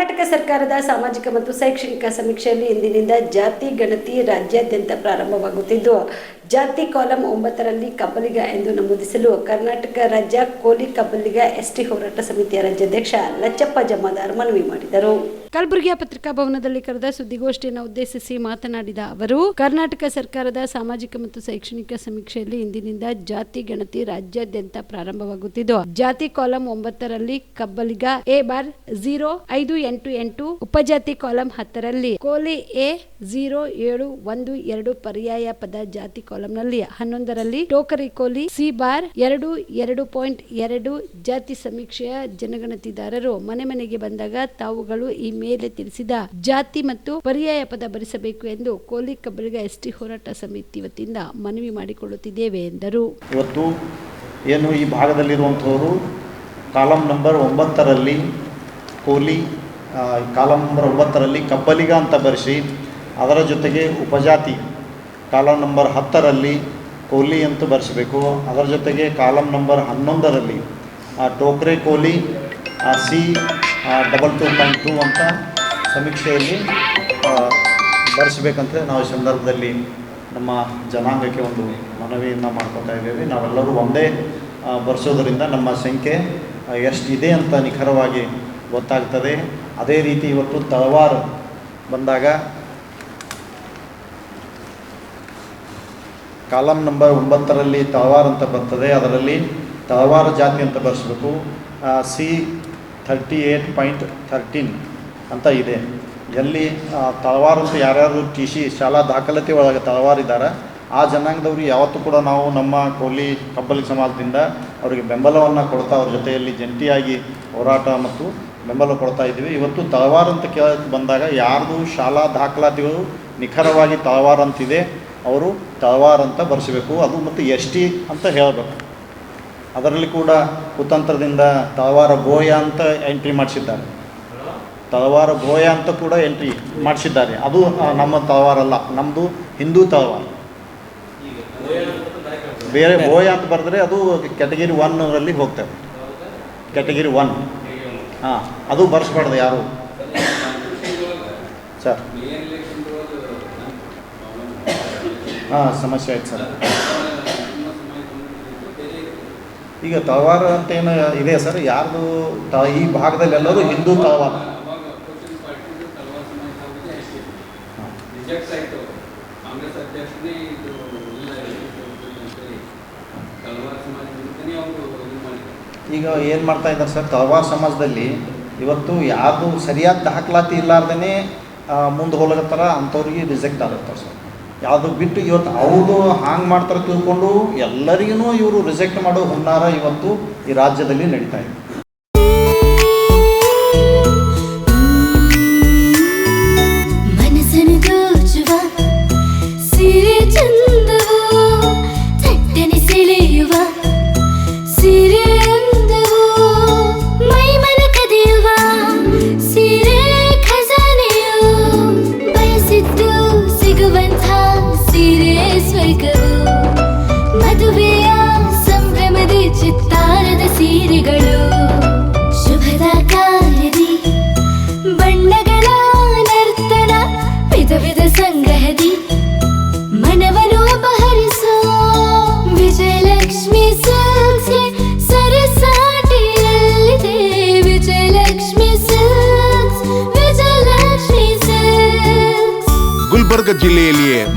ಕರ್ನಾಟಕ ಸರ್ಕಾರದ ಸಾಮಾಜಿಕ ಮತ್ತು ಶೈಕ್ಷಣಿಕ ಸಮೀಕ್ಷೆಯಲ್ಲಿ ಇಂದಿನಿಂದ ಜಾತಿ, ಗಣತಿ, ರಾಜ್ಯಾದ್ಯಂತ ಪ್ರಾರಂಭವಾಗುತ್ತಿದ್ದು, ಜಾತಿ ಕಾಲಂ ಒಂಬತ್ತರಲ್ಲಿ ಕಬ್ಬಲಿಗ ಎಂದು ನಮೂದಿಸಲು ಕರ್ನಾಟಕ ರಾಜ್ಯ ಕೋಲಿ ಕಬ್ಬಲಿಗ ಎಸ್ಟಿ ಹೋರಾಟ ಸಮಿತಿಯ ರಾಜ್ಯಾಧ್ಯಕ್ಷ ಲಚ್ಚಪ್ಪ ಜಮಾದಾರ್ ಮನವಿ ಮಾಡಿದರು. ಕಲಬುರಗಿಯ ಪತ್ರಿಕಾ ಭವನದಲ್ಲಿ ಕರೆದ ಸುದ್ದಿಗೋಷ್ಠಿಯನ್ನು ಉದ್ದೇಶಿಸಿ ಮಾತನಾಡಿದ ಅವರು, ಕರ್ನಾಟಕ ಸರ್ಕಾರದ ಸಾಮಾಜಿಕ ಮತ್ತು ಶೈಕ್ಷಣಿಕ ಸಮೀಕ್ಷೆಯಲ್ಲಿ ಇಂದಿನಿಂದ ಜಾತಿ ಗಣತಿ ರಾಜ್ಯಾದ್ಯಂತ ಪ್ರಾರಂಭವಾಗುತ್ತಿದ್ದು, ಜಾತಿ ಕಾಲಂ ಒಂಬತ್ತರಲ್ಲಿ ಕಬ್ಬಲಿಗ ಎ ಬಾರ್ ಝೀರೋ ಐದು ಎಂಟು ಎಂಟು, ಉಪಜಾತಿ ಕಾಲಂ ಹತ್ತರಲ್ಲಿ ಕೋಲಿ ಎ ಝೀರೋ ಏಳು ಒಂದು ಎರಡು ಪರ್ಯಾಯ ಪದ ಜಾತಿ ಕಾಲಂನಲ್ಲಿ, ಹನ್ನೊಂದರಲ್ಲಿ ಟೋಕರಿ ಕೋಲಿ ಸಿ ಬಾರ್ ಎರಡು ಎರಡು ಪಾಯಿಂಟ್ ಎರಡು ಜಾತಿ ಸಮೀಕ್ಷೆಯ ಜನಗಣತಿದಾರರು ಮನೆ ಮನೆಗೆ ಬಂದಾಗ ತಾವುಗಳು ಈ ಮೇಲೆ ತಿಳಿಸಿದ ಜಾತಿ ಮತ್ತು ಪರ್ಯಾಯ ಪದ ಭರಿಸಬೇಕು ಎಂದು ಕೋಲಿ ಕಬ್ಬಲಿಗ ಎಸ್ಟಿ ಹೋರಾಟ ಸಮಿತಿ ವತಿಯಿಂದ ಮನವಿ ಮಾಡಿಕೊಳ್ಳುತ್ತಿದ್ದೇವೆ ಎಂದರು. ಇವತ್ತು ಏನು ಈ ಭಾಗದಲ್ಲಿರುವಂಥವರು ಕಾಲಂ ನಂಬರ್ ಒಂಬತ್ತರಲ್ಲಿ ಕೋಲಿ ಕಾಲಂ ನಂಬರ್ ಒಂಬತ್ತರಲ್ಲಿ ಕಬ್ಬಲಿಗ ಅಂತ ಬರೆಸಿ ಅದರ ಜೊತೆಗೆ ಉಪಜಾತಿ ಕಾಲಂ ನಂಬರ್ ಹತ್ತರಲ್ಲಿ ಕೋಲಿ ಅಂತ ಬರೆಸಬೇಕು. ಅದರ ಜೊತೆಗೆ ಕಾಲಂ ನಂಬರ್ ಹನ್ನೊಂದರಲ್ಲಿ Tokre Koli C double two point two ಅಂತ ಸಮೀಕ್ಷೆಯಲ್ಲಿ ಬರೆಸಬೇಕಂತ ನಾವು ಈ ಸಂದರ್ಭದಲ್ಲಿ ನಮ್ಮ ಜನಾಂಗಕ್ಕೆ ಒಂದು ಮನವಿಯನ್ನು ಮಾಡ್ಕೊತಾ ಇದ್ದೇವೆ. ನಾವೆಲ್ಲರೂ ಒಂದೇ ಬರೆಸೋದರಿಂದ ನಮ್ಮ ಸಂಖ್ಯೆ ಎಷ್ಟು ಎಷ್ಟಿದೆ ಅಂತ ನಿಖರವಾಗಿ ಗೊತ್ತಾಗ್ತದೆ. ಅದೇ ರೀತಿ ಇವತ್ತು ತಳವಾರು ಬಂದಾಗ ಕಾಲಮ್ ನಂಬರ್ ಒಂಬತ್ತರಲ್ಲಿ ತಳವಾರ ಅಂತ ಬರ್ತದೆ. ಅದರಲ್ಲಿ ತಳವಾರ ಜಾತಿ ಅಂತ ಬರೆಸ್ಬೇಕು. C thirty eight point thirteen ಅಂತ ಇದೆ. ಎಲ್ಲಿ ತಳವಾರ ಅಂತ ಯಾರ್ಯಾರು ಟಿ ಸಿ ಶಾಲಾ ದಾಖಲಾತಿ ಒಳಗೆ ತಳವಾರಿದ್ದಾರೆ ಆ ಜನಾಂಗದವರು ಯಾವತ್ತೂ ಕೂಡ ನಾವು ನಮ್ಮ ಕೋಲಿ ಕಬ್ಬಲಿ ಸಮಾಜದಿಂದ ಅವರಿಗೆ ಬೆಂಬಲವನ್ನು ಕೊಡ್ತಾ ಅವ್ರ ಜೊತೆಯಲ್ಲಿ ಜಂಟಿಯಾಗಿ ಹೋರಾಟ ಮತ್ತು ಬೆಂಬಲ ಕೊಡ್ತಾ ಇದ್ದೀವಿ. ಇವತ್ತು ತಳವಾರ ಅಂತ ಕೇಳಕ್ಕೆ ಬಂದಾಗ ಯಾರ್ದು ಶಾಲಾ ದಾಖಲಾತಿಗಳು ನಿಖರವಾಗಿ ತಳವಾರ ಅಂತಿದೆ, ಅವರು ತಳವಾರ ಅಂತ ಬರೆಸಬೇಕು. ಅದು ಮತ್ತು ಎಸ್ ಟಿ ಅಂತ ಹೇಳಬೇಕು. ಅದರಲ್ಲಿ ಕೂಡ ಕುತಂತ್ರದಿಂದ ತಳವಾರ ಬೋಯ ಅಂತ ಎಂಟ್ರಿ ಮಾಡಿಸಿದ್ದಾರೆ. ತಳವಾರ ಬೋಯ ಅಂತ ಕೂಡ ಎಂಟ್ರಿ ಮಾಡಿಸಿದ್ದಾರೆ. ಅದು ನಮ್ಮ ತಳವಾರ ಅಲ್ಲ ನಮ್ಮದು ಹಿಂದೂ ತಳವಾರ. ಬೇರೆ ಬೋಯ ಅಂತ ಬರೆದ್ರೆ ಅದು ಕ್ಯಾಟಗಿರಿ ಒನ್ನಲ್ಲಿ ಹೋಗ್ತದೆ. ಕ್ಯಾಟಗಿರಿ ಒನ್ ಹಾಂ, ಅದು ಬರ್ಸ್ಬಾರ್ದು ಯಾರು. ಸರ್. ಹಾಂ, ಸಮಸ್ಯೆ ಆಯ್ತು ಸರ್. ಈಗ ತವಾರ ಅಂತ ಏನು ಇದೆ ಸರ್? ಯಾರ್ದು ತ ಈ ಭಾಗದಲ್ಲಿ ಎಲ್ಲರೂ ಹಿಂದೂ ತವಾರ ಈಗ ಏನು ಮಾಡ್ತಾ ಇದ್ದಾರೆ ಸರ್? ತಳವಾರ ಸಮಾಜದಲ್ಲಿ ಇವತ್ತು ಯಾವುದು ಸರಿಯಾದ ದಾಖಲಾತಿ ಇಲ್ಲಾರ್ದೇ ಮುಂದೆ ಹೋಗ್ಲತ್ತಾರ? ಅಂಥವ್ರಿಗೆ ರಿಜೆಕ್ಟ್ ಆಗುತ್ತೆ ಸರ್? ಯಾವುದು ಬಿಟ್ಟು ಇವತ್ತು ಅವರು ಹಾಂಗೆ ಮಾಡ್ತಾರೆ ತಿಳ್ಕೊಂಡು ಎಲ್ಲರಿಗೂ ಇವರು ರಿಜೆಕ್ಟ್ ಮಾಡೋ ಹುನ್ನಾರ ಇವತ್ತು ಈ ರಾಜ್ಯದಲ್ಲಿ ನಡೀತಾ ಇದೆ.